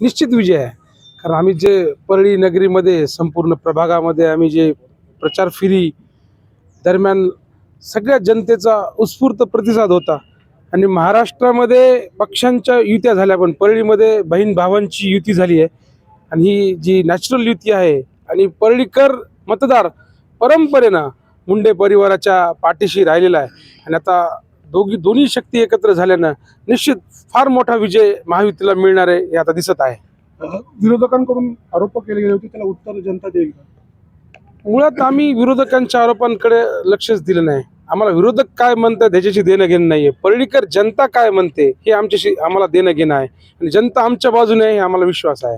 निश्चित विजय आहे. कारण आम्ही जे परळी नगरीमध्ये संपूर्ण प्रभागामध्ये आम्ही जे प्रचार फिरी दरम्यान सगळ्या जनतेचा उत्स्फूर्त प्रतिसाद होता. आणि महाराष्ट्रामध्ये पक्षांच्या युत्या झाल्या पण परळीमध्ये बहीण भावांची युती झाली आहे. आणि ही जी नॅचरल युती आहे आणि परळीकर मतदार परंपरेनं मुंडे परिवाराच्या पाठीशी राहिलेला आहे. आणि आता दोघी दोन्ही शक्ती एकत्र झाल्यानं निश्चित फार मोठा विजय महायुतीला मिळणार आहे हे आता दिसत आहे. विरोधकांकडून आरोप केले गेले होते त्याला उत्तर जनता देईल मुळात आम्ही विरोधकांच्या आरोपांकडे लक्षच दिलं नाही. आम्हाला विरोधक काय म्हणतात ह्याच्याशी देणं घेणं नाहीये. परळीकर जनता काय म्हणते हे आमच्याशी आम्हाला देणं घेणं आहे. आणि जनता आमच्या बाजूने आहे हे आम्हाला विश्वास आहे.